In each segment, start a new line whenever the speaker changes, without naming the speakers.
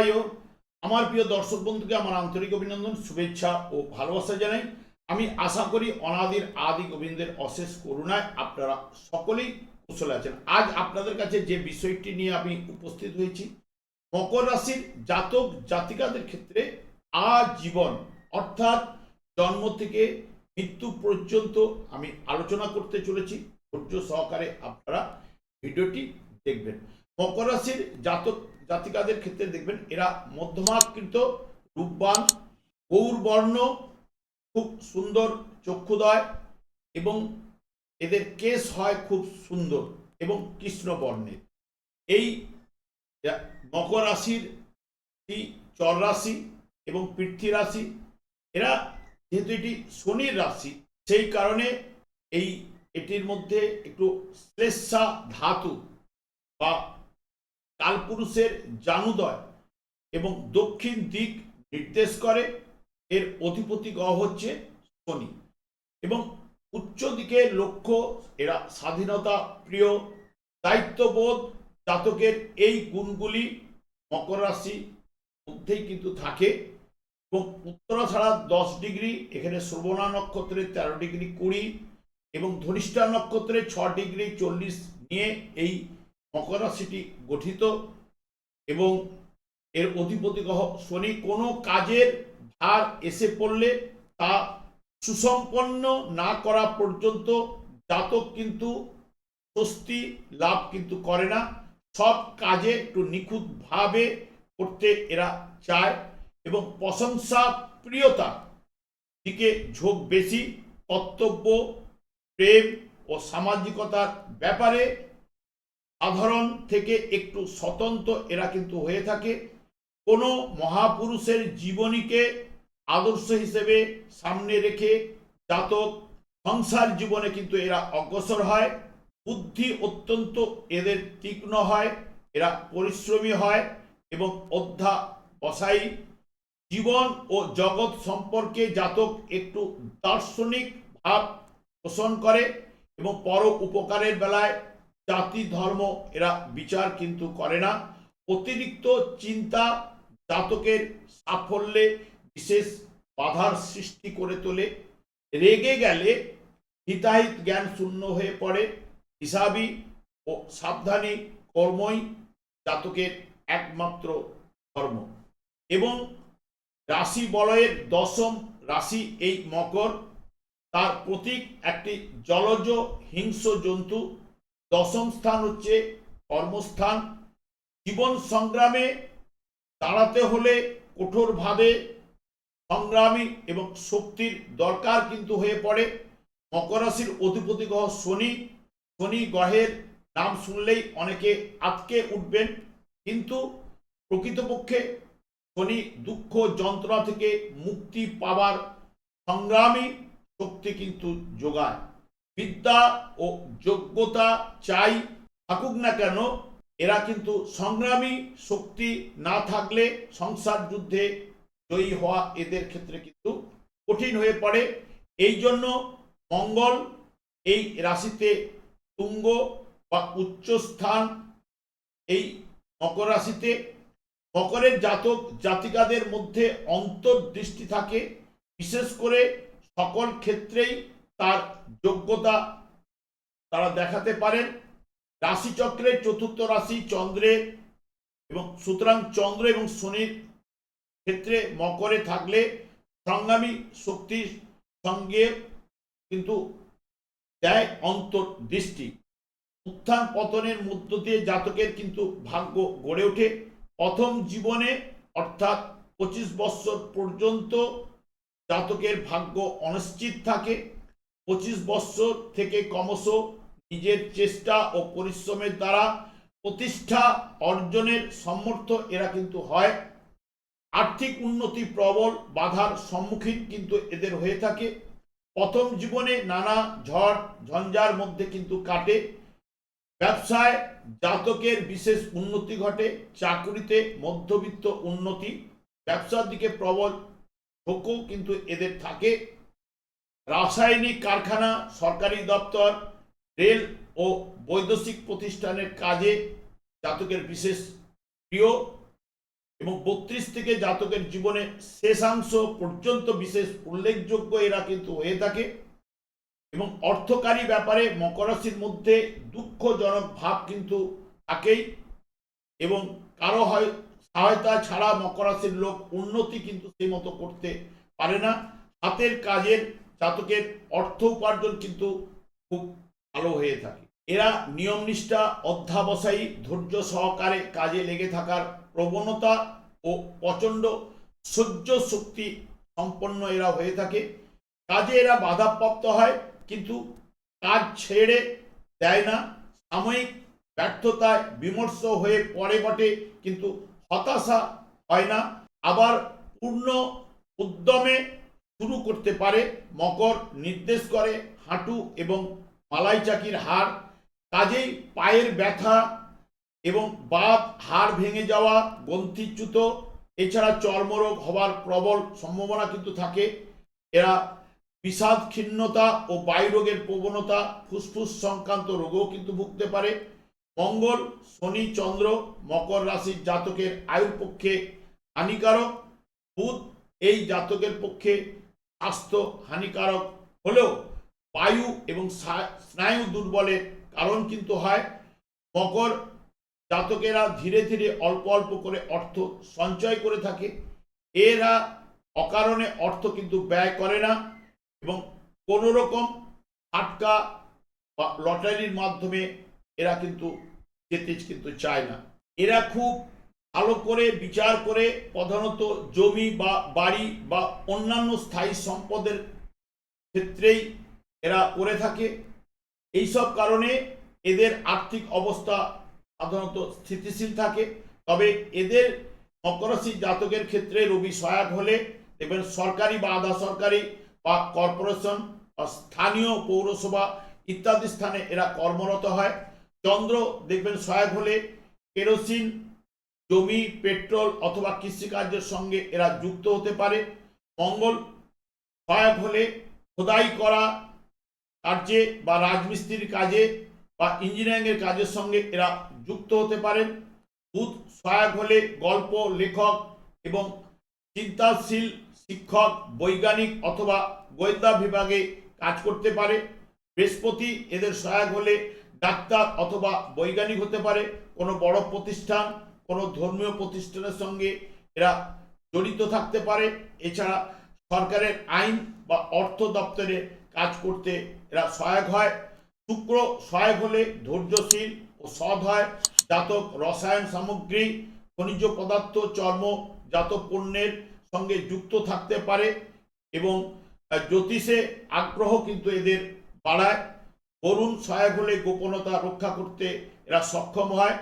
শিবায় আমার প্রিয় দর্শক বন্ধুকে আমার আন্তরিক অভিনন্দন, শুভেচ্ছা ও ভালোবাসা জানাই। আমি আশা করি অনাদির আদি গোবিন্দের অশেষ করুণায় আপনারা সকলেই কুশলে আছেন। আজ আপনাদের কাছে যে বিষয়টি নিয়ে আমি উপস্থিত হয়েছি, মকর রাশির জাতক জাতিকাদের ক্ষেত্রে আজীবন, অর্থাৎ জন্ম থেকে মৃত্যু পর্যন্ত আমি আলোচনা করতে চলেছি। ধৈর্য সহকারে আপনারা ভিডিওটি দেখবেন। মকর রাশির জাতক জাতিকাদের ক্ষেত্রে দেখবেন এরা মধ্যমাকৃত, রূপবান, গৌরবর্ণ, খুব সুন্দর চক্ষুদয় এবং এদের কেশ হয় খুব সুন্দর এবং কৃষ্ণ বর্ণের এই মকর রাশির চর রাশি এবং পৃথ্বী রাশি, এরা যেহেতু এটি শনির রাশি, সেই কারণে এই এটির মধ্যে একটু শ্লেষা ধাতু বা কালপুরুষের জানুদয় এবং দক্ষিণ দিক নির্দেশ করে, এর অধিপতি গ্রহ হচ্ছে শনি। এবং উচ্চ দিকে লক্ষ্য, এরা স্বাধীনতা প্রিয়, দায়িত্ববোধ জাতকের এই গুণগুলি মকর রাশি মধ্যেই কিন্তু থাকে। এবং উত্তরা ছাড়া দশ ডিগ্রি, এখানে শ্রবণা নক্ষত্রের তেরো ডিগ্রি কুড়ি এবং ধনিষ্ঠা নক্ষত্রের ছ ডিগ্রি চল্লিশ নিয়ে এই মকর রাশিটি গঠিত এবং এর অধিপতি গ্রহ শনি কোনো কাজের ভার এসে পড়লে তা সুসম্পন্ন না করা পর্যন্ত জাতক কিন্তু স্বস্তি লাভ কিন্তু করে না। সব কাজে একটু নিখুঁতভাবে করতে এরা চায় এবং প্রশংসা প্রিয়তা দিকে ঝোঁক বেশি। কর্তব্য, প্রেম ও সামাজিকতার ব্যাপারে সাধারণ থেকে একটু স্বতন্ত্র এরা কিন্তু হয়ে থাকে। কোনো মহাপুরুষের জীবনীকে আদর্শ হিসেবে সামনে রেখে জাতক সংসার জীবনে কিন্তু এরা অগ্রসর হয়। বুদ্ধি অত্যন্ত এদের তীক্ষ্ণ হয়, এরা পরিশ্রমী হয় এবং অধ্যা বসাই। জীবন ও জগৎ সম্পর্কে জাতক একটু দার্শনিক ভাব পোষণ করে এবং পর উপকারের বেলায় জাতি, ধর্ম, এরা বিচার কিন্তু করে না। অতিরিক্ত চিন্তা জাতকের সাফল্যে বিশেষ বাধার সৃষ্টি করে তোলে। রেগে গেলে হিতাহিত জ্ঞান শূন্য হয়ে পড়ে। হিসাবি ও সাবধানী কর্মই জাতকের একমাত্র ধর্ম। এবং রাশি বলয়ের দশম রাশি এই মকর, তার প্রতীক একটি জলজ হিংস্র জন্তু। দশম স্থান হচ্ছে কর্মস্থান। জীবন সংগ্রামে দাঁড়াতে হলে কঠোরভাবে সংগ্রামী এবং শক্তির দরকার কিন্তু হয়ে পড়ে। মকর রাশির অধিপতি গ্রহ শনি শনি গ্রহের নাম শুনলেই অনেকে আটকে উঠবেন। কিন্তু প্রকৃতপক্ষে শনি দুঃখ যন্ত্রণা থেকে মুক্তি পাওয়ার সংগ্রামী শক্তি কিন্তু যোগায়। বিদ্যা ও যোগ্যতা চাই থাকুক না কেন, এরা কিন্তু সংগ্রামী শক্তি না থাকলে সংসার যুদ্ধে জয়ী হওয়া এদের ক্ষেত্রে কিন্তু কঠিন হয়ে পড়ে। এই জন্য মঙ্গল এই রাশিতে তুঙ্গ বা উচ্চস্থান এই মকর রাশিতে মকরের জাতক জাতিকাদের মধ্যে অন্তর্দৃষ্টি থাকে। বিশেষ করে সকল ক্ষেত্রেই তার যোগ্যতা তারা দেখাতে পারেন। রাশিচক্রের চতুর্থ রাশি চন্দ্রের এবং সুতরাং চন্দ্র এবং শনির ক্ষেত্রে মকরে থাকলে সংগ্রামী শক্তির সঙ্গে কিন্তু দেয় অন্তর্দৃষ্টি উত্থান পতনের মধ্য দিয়ে জাতকের কিন্তু ভাগ্য গড়ে ওঠে। প্রথম জীবনে অর্থাৎ পঁচিশ বৎসর পর্যন্ত জাতকের ভাগ্য অনিশ্চিত থাকে। পঁচিশ বৎসর থেকে ক্রমশ নিজের চেষ্টা ও পরিশ্রমের দ্বারা প্রতিষ্ঠা অর্জনের সমর্থ এরা কিন্তু হয়। আর্থিক উন্নতি প্রবল, বাধার সম্মুখীন কিন্তু এদের হয়ে থাকে। প্রথম জীবনে নানা ঝড়, ঝঞ্ঝার মধ্যে কিন্তু কাটে। ব্যবসায় জাতকের বিশেষ উন্নতি ঘটে, চাকুরিতে মধ্যবিত্ত উন্নতি, ব্যবসার দিকে প্রবল ঝোঁকও কিন্তু এদের থাকে। রাসায়নিক কারখানা, সরকারি দপ্তর, রেল ও বৈদেশিক প্রতিষ্ঠানের কাজে জাতকের বিশেষ প্রিয় এবং বত্রিশ থেকে জাতকের জীবনে শেষাংশ পর্যন্ত বিশেষ উল্লেখযোগ্য এরা কিন্তু হয়ে থাকে এবং অর্থকারী ব্যাপারে মকর রাশির মধ্যে দুঃখজনক ভাব কিন্তু থাকেই এবং কারও হয় সহায়তা ছাড়া মকর রাশির লোক উন্নতি কিন্তু সেই মতো করতে পারে না। হাতের কাজের জাতকের অর্থ উপার্জন কিন্তু খুব ভালো হয়ে থাকে। এরা নিয়মনিষ্ঠা, অধ্যাবসায়ী, ধৈর্য সহকারে কাজে লেগে থাকার প্রবণতা ও প্রচণ্ড সহ্য শক্তি সম্পন্ন এরা হয়ে থাকে। কাজে এরা বাধাপ্রাপ্ত হয়, কিন্তু কাজ ছেড়ে দেয় না। সাময়িক ব্যর্থতায় বিমর্ষ হয়ে পরে বটে, কিন্তু হতাশা হয় না। আবার পূর্ণ উদ্যমে শুরু করতে পারে, মকর নির্দেশ করে, হাঁটু এবং মালাই চাকির হাড়। কাজেই পায়ের ব্যথা এবং বাত হাড় ভেঙে যাওয়া, গ্রন্থিচ্যুত, এছাড়া চর্মরোগ হওয়ার প্রবল সম্ভাবনা কিন্তু থাকে। এরা বিষাদ খিন্নতা ও বায়ুরোগের প্রবণতা, ফুসফুস সংক্রান্ত রোগও কিন্তু ভুগতে পারে। মঙ্গল, শনি, চন্দ্র, মকর রাশির জাতকের আয়ুর পক্ষে হানিকারক। বুধ এই জাতকের পক্ষে স্বাস্থ্য হানিকারক হলেও বায়ু এবং স্নায়ু দুর্বলের কারণ কিন্তু হয়। মকর জাতকেরা ধীরে ধীরে অল্প অল্প করে অর্থ সঞ্চয় করে থাকে। এরা অকারণে অর্থ কিন্তু ব্যয় করে না এবং কোনো রকম আটকা বা লটারির মাধ্যমে এরা কিন্তু যেতে কিন্তু চায় না। এরা খুব ভালো করে, বিচার করে প্রধানত জমি বা বাড়ি বা অন্যান্য স্থায়ী সম্পদের ক্ষেত্রেই এরা করে থাকে। এইসব কারণে এদের আর্থিক অবস্থা সাধারণত স্থিতিশীল থাকে। তবে এদের মকর জাতকের ক্ষেত্রে রবি সহায়ক হলে দেখবেন সরকারি বা আধা সরকারি বা কর্পোরেশন বা স্থানীয় পৌরসভা ইত্যাদি স্থানে এরা কর্মরত হয়। চন্দ্র দেখবেন সহায়ক হলে কেরোসিন জমি, পেট্রোল অথবা কৃষিকার্যের সঙ্গে এরা যুক্ত হতে পারে। মঙ্গল সহায়ক হলে খোদাই করা কার্যে বা রাজমিস্ত্রির কাজে বা ইঞ্জিনিয়ারিংয়ের কাজের সঙ্গে এরা যুক্ত হতে পারেন। বুধ সহায়ক হলে গল্প, লেখক এবং চিন্তাশীল শিক্ষক, বৈজ্ঞানিক অথবা গোয়েন্দা বিভাগে কাজ করতে পারে। বৃহস্পতি এদের সহায়ক হলে ডাক্তার অথবা বৈজ্ঞানিক হতে পারে। কোনো বড় প্রতিষ্ঠান কোনো ধর্মীয় প্রতিষ্ঠানের সঙ্গে এরা জড়িত থাকতে পারে। এছাড়া সরকারের আইন বা অর্থ দপ্তরে কাজ করতে এরা সহায়ক হয়। শুক্র সহায়ক হলে ধৈর্যশীল ও সৎ হয়। জাতক, রসায়ন সামগ্রী, খনিজ পদার্থ, চর্ম জাত পণ্যের সঙ্গে যুক্ত থাকতে পারে এবং জ্যোতিষে আগ্রহ কিন্তু এদের বাড়ায়। বরুণ সহায়ক হলে গোপনতা রক্ষা করতে এরা সক্ষম হয়।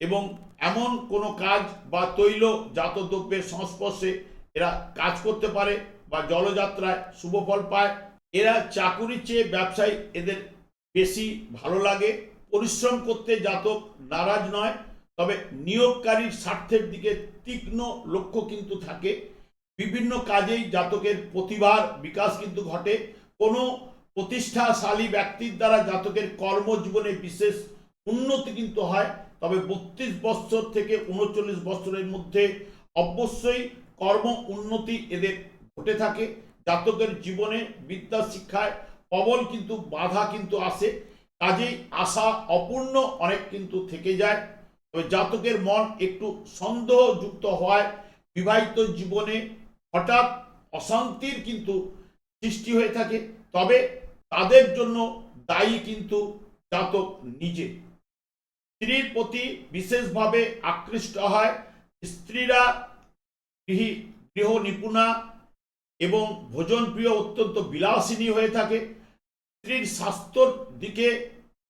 এবং এমন কোনো কাজ বা তৈল জাত দ্রব্যের সংস্পর্শে এরা কাজ করতে পারে বা জলযাত্রায় শুভ ফল পায়। এরা চাকুরির চেয়ে ব্যবসায় এদের বেশি ভালো লাগে। পরিশ্রম করতে জাতক নারাজ নয়, তবে নিয়োগকারীর স্বার্থের দিকে তীক্ষ্ণ লক্ষ্য কিন্তু থাকে। বিভিন্ন কাজেই জাতকের প্রতিভার বিকাশ কিন্তু ঘটে। কোনো প্রতিষ্ঠাশালী ব্যক্তির দ্বারা জাতকের কর্মজীবনে বিশেষ উন্নতি কিন্তু হয়। তবে বত্রিশ বছর থেকে উনচল্লিশ বছরের মধ্যে অবশ্যই কর্ম উন্নতি এদের ঘটে থাকে। জাতকের জীবনে বিদ্যা শিক্ষায় প্রবল কিন্তু বাধা কিন্তু আসে। কাজেই আশা অপূর্ণ অনেক কিন্তু থেকে যায়। তবে জাতকের মন একটু সন্দেহযুক্ত হওয়ায় বিবাহিত জীবনে হঠাৎ অশান্তির কিন্তু সৃষ্টি হয়ে থাকে। তবে তাদের জন্য দায়ী কিন্তু জাতক নিজে। স্ত্রীর প্রতি বিশেষভাবে আকৃষ্ট হয়। স্ত্রীরা গৃহী নিপুণা এবং ভোজনপ্রিয় অত্যন্ত বিলাসিনী হয়ে থাকে। স্ত্রীর স্বাস্থ্যর দিকে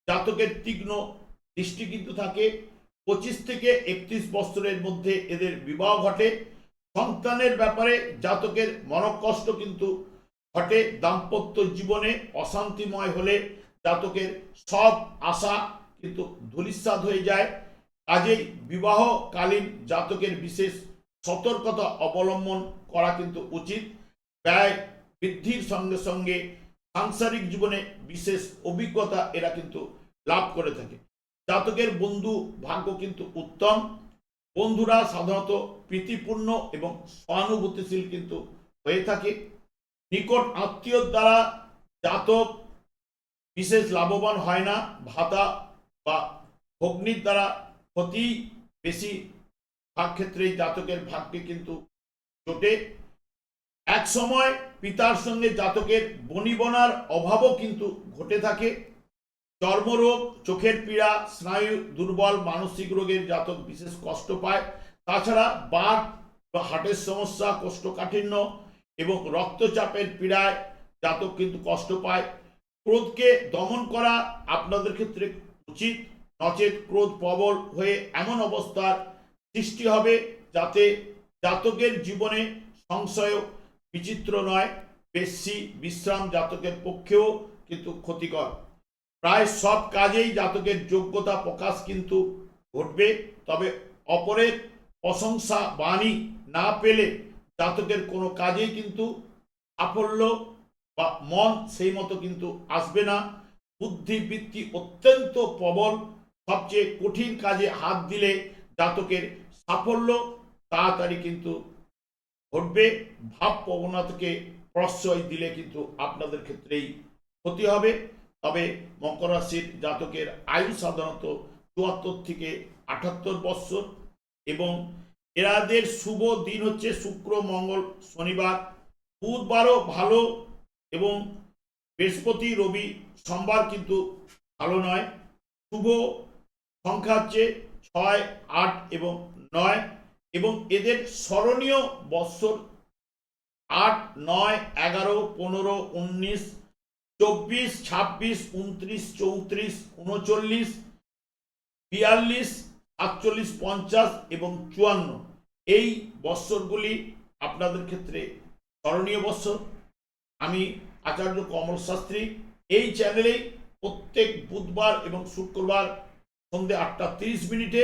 জাতকের তীক্ষ্ণ দৃষ্টি কিন্তু থাকে। পঁচিশ থেকে একত্রিশ বছরের মধ্যে এদের বিবাহ ঘটে। সন্তানের ব্যাপারে জাতকের মনকষ্ট কিন্তু ঘটে। দাম্পত্য জীবনে অশান্তিময় হলে জাতকের সব আশা কিন্তু ধূলিসাৎ হয়ে যায়। কাজেই বিবাহকালীন জাতকের বিশেষ সতর্কতা অবলম্বন করা কিন্তু উচিত। ব্যয় বৃদ্ধির সঙ্গে সঙ্গে সাংসারিক জীবনে বিশেষ অভিজ্ঞতা এরা কিন্তু লাভ করে থাকে। জাতকের বন্ধু ভাগ্য কিন্তু উত্তম। বন্ধুরা সাধারণত প্রীতিপূর্ণ এবং সহানুভূতিশীল কিন্তু হয়ে থাকে। নিকট আত্মীয়র দ্বারা জাতক বিশেষ লাভবান হয় না। ভাতা বা ভগ্নির দ্বারা ক্ষতি বেশি ভাগ ক্ষেত্রেই জাতকের ভাগ্যে কিন্তু জোটে। এক সময় পিতার সঙ্গে জাতকের বনিবনার অভাবও কিন্তু ঘটে থাকে। চর্মরোগ, চোখের পীড়া, স্নায়ু দুর্বল, মানসিক রোগের জাতক বিশেষ কষ্ট পায়। তাছাড়া বাত বা হার্টের সমস্যা, কোষ্ঠকাঠিন্য এবং রক্তচাপের পীড়ায় জাতক কিন্তু কষ্ট পায়। ক্রোধকে দমন করা আপনাদের ক্ষেত্রে উচিত, নচেত ক্রোধ প্রবল হয়ে এমন অবস্থার সৃষ্টি হবে যাতে জাতকের জীবনে সংশয় বিচিত্র নয়, বেশি বিশ্রাম জাতকের পক্ষেও কিন্তু ক্ষতিকর। প্রায় সব কাজেই জাতকের যোগ্যতা প্রকাশ কিন্তু ঘটবে, তবে অপরের প্রশংসা বাণী না পেলে জাতকের কোনো কাজেই কিন্তু সাফল্য বা মন সেই মতো কিন্তু আসবে না। বুদ্ধিবৃত্তি অত্যন্ত প্রবল। সবচেয়ে কঠিন কাজে হাত দিলে জাতকের সাফল্য, তাড়াতাড়ি কিন্তু ঘটবে। ভাব প্রবণতাকে প্রশ্রয় দিলে কিন্তু আপনাদের ক্ষেত্রেই ক্ষতি হবে। তবে মকর রাশির জাতকের আয়ু সাধারণত চুয়াত্তর থেকে আটাত্তর বৎসর এবং এরাদের শুভ দিন হচ্ছে শুক্র, মঙ্গল, শনিবার। বুধবারও ভালো এবং বৃহস্পতি, রবি, সোমবার কিন্তু ভালো নয়। শুভ সংখ্যা হচ্ছে ছয়, আট এবং নয় এবং এদের স্মরণীয় বৎসর আট, নয়, এগারো, পনেরো, উনিশ, চব্বিশ, ছাব্বিশ, উনত্রিশ, চৌত্রিশ, উনচল্লিশ, বিয়াল্লিশ আটচল্লিশ পঞ্চাশ এবং চুয়ান্ন। এই বৎসরগুলি আপনাদের ক্ষেত্রে স্মরণীয় বৎসর। আমি আচার্য কমল শাস্ত্রী এই চ্যানেলেই প্রত্যেক বুধবার এবং শুক্রবার সন্ধ্যে আটটা তিরিশ মিনিটে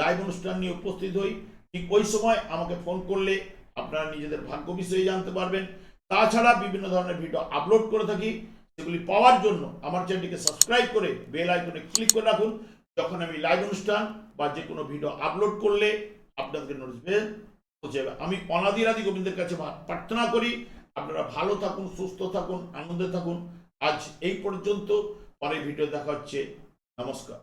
লাইভ অনুষ্ঠান নিয়ে উপস্থিত হই। ঠিক ওই সময় আমাকে ফোন করলে আপনারা নিজেদের ভাগ্য বিষয়ে জানতে পারবেন। তাছাড়া বিভিন্ন ধরনের ভিডিও আপলোড করে থাকি। সেগুলি পাওয়ার জন্য আমার চ্যানেলটিকে সাবস্ক্রাইব করে বেল আইকনে ক্লিক করে রাখুন। যখন আমি লাইভ অনুষ্ঠান বা যে কোনো ভিডিও আপলোড করলে আপনাদের নোটিফিকেশন পৌঁছে যাবে। আমি অনাদিরাদি গোবিন্দের কাছে প্রার্থনা করি। আপনারা ভালো থাকুন, সুস্থ থাকুন, আনন্দে থাকুন। আজ এই পর্যন্ত। পরে ভিডিও দেখা হচ্ছে। নমস্কার।